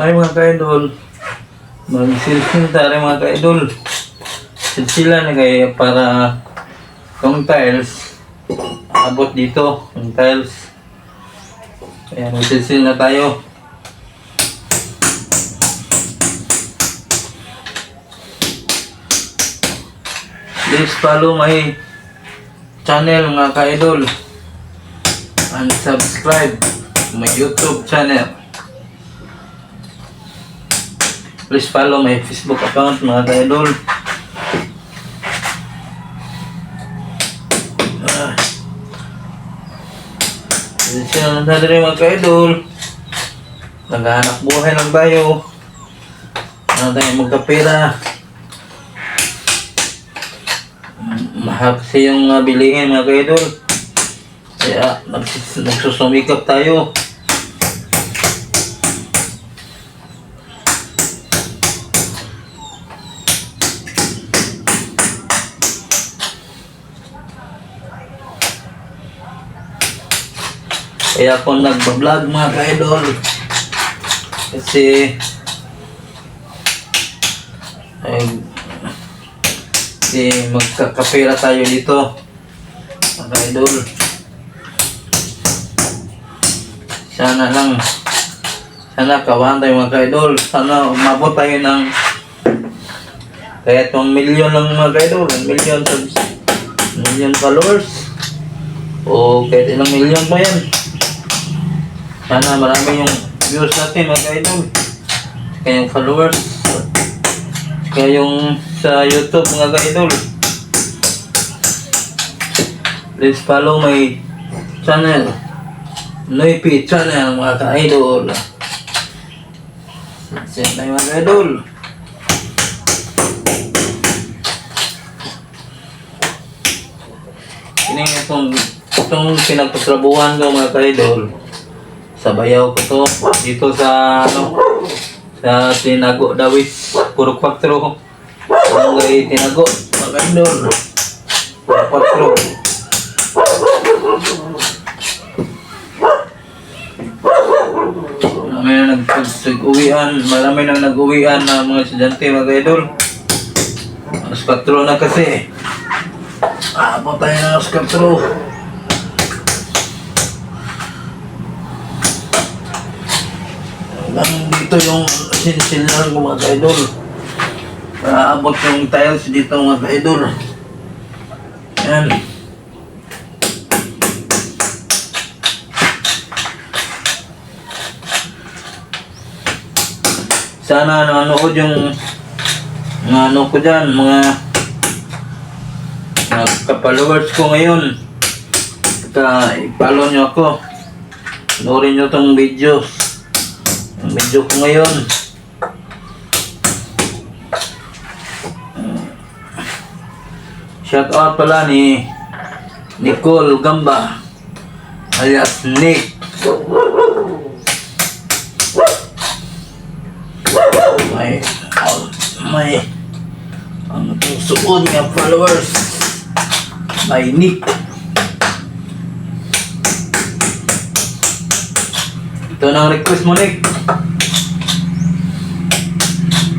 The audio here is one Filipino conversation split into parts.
Ay mga ka-idol, mag-silsin tayo mga ka-idol. Silsila na kayo para kung tiles, abot dito, yung tiles. Kaya magsilsil na tayo. Please follow my channel mga ka-idol and subscribe my YouTube channel. Please follow my Facebook account mga ka-idol. Ah. Sino na rin mga ka-idol. Naghahanap buhay lang tayo. Ano tayo magkapira. Mahal kasi yung uh, bilihin mga ka-idol. Kaya nagsusumikap tayo. Kaya ako nagbablog mga ka-idol. Kasi ay kasi magkakapira tayo dito. Mga idol. Sana lang sana kawan tayo mga idol. Sana umabot tayo ng kahit 1 million lang mga idol. 1 million subs. 1 million followers. O kahit ilang million pa yan. Sana marami yung views natin mga idol. Kaya yung followers. Kaya yung sa YouTube mga ka-idol. Please follow my channel. Noipi channel mga ka-idol. Tayo mga ka-idol. Ini itong itong pinagpatrabuhan ko mga ka-idol. Sa bayaw ko to. Dito sa ano sa Tinago Dawis. Puro 4. Barangay Tinago. Mga ka-idol. Puro 4. Marami na nag-uwian, marami na nag-uwian na mga estudyante mga idol. Alas 4 na kasi. Aabot tayo ng alas 4. Hanggang dito yung sinsilan ko mga idol. Aabot yung tiles dito mga idol. Yan. Sana nanonood yung mga ano ko dyan, mga mga kapalowords ko ngayon. At uh, i-follow nyo ako. Panoorin nyo tong video. Video ko ngayon. Shout out pala ni Nicole Gamba alias Nick. may may ano suod nga followers may nick ito na ang request mo Nick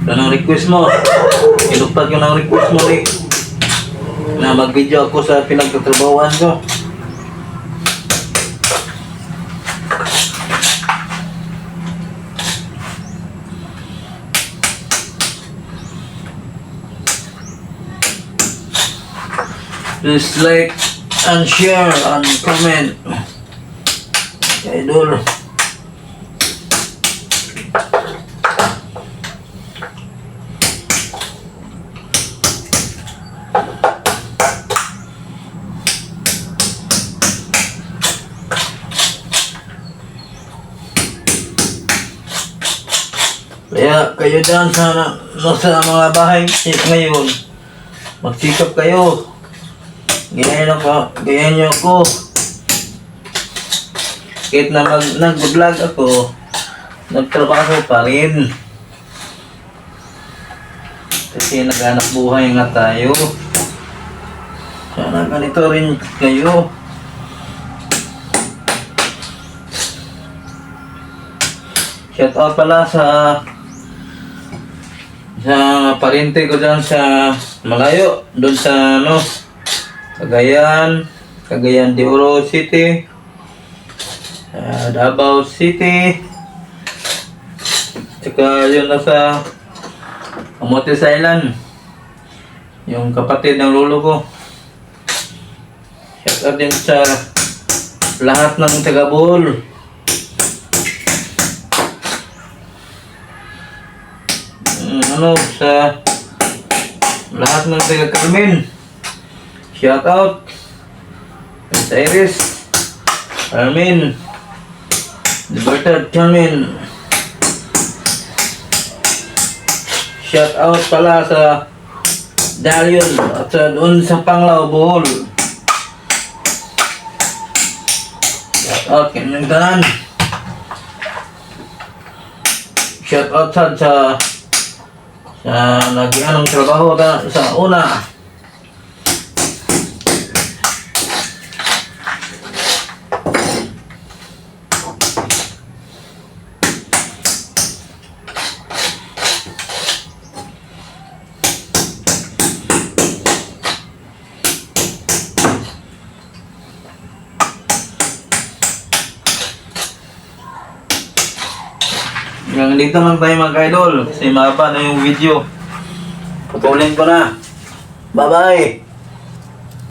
ito na ang request mo inupag yun ang request mo Nick na mag video ako sa pinagtatrabawan ko Please like and share and comment. Idol. Kaya kayo dyan sa nasa mga bahay eh, ngayon, magsikap kayo. Gayahin ako, gayahin niyo ako. Kahit na mag, nag-vlog ako, nagtrabaho pa rin. Kasi naghanap buhay nga tayo. Sana ganito rin kayo. Shout out pala sa sa parente ko dyan sa malayo, doon sa ano, Cagayan, Cagayan de Oro City, sa Davao City, tsaka yun nasa Amotes Island, yung kapatid ng lolo ko. Shout out din sa lahat ng taga Bohol. Ano, sa lahat ng taga Carmen. Shout out. Sa Iris. Carmen. Libertad Carmen. Shout out pala sa Dalion at sa doon sa Panglao, Bohol. Shout out kanyang tanan. Shout out sa sa sa nagianong trabaho ka sa una. Hanggang dito lang tayo mga idol kasi mahaba na yung video. Putulin ko na. Bye-bye!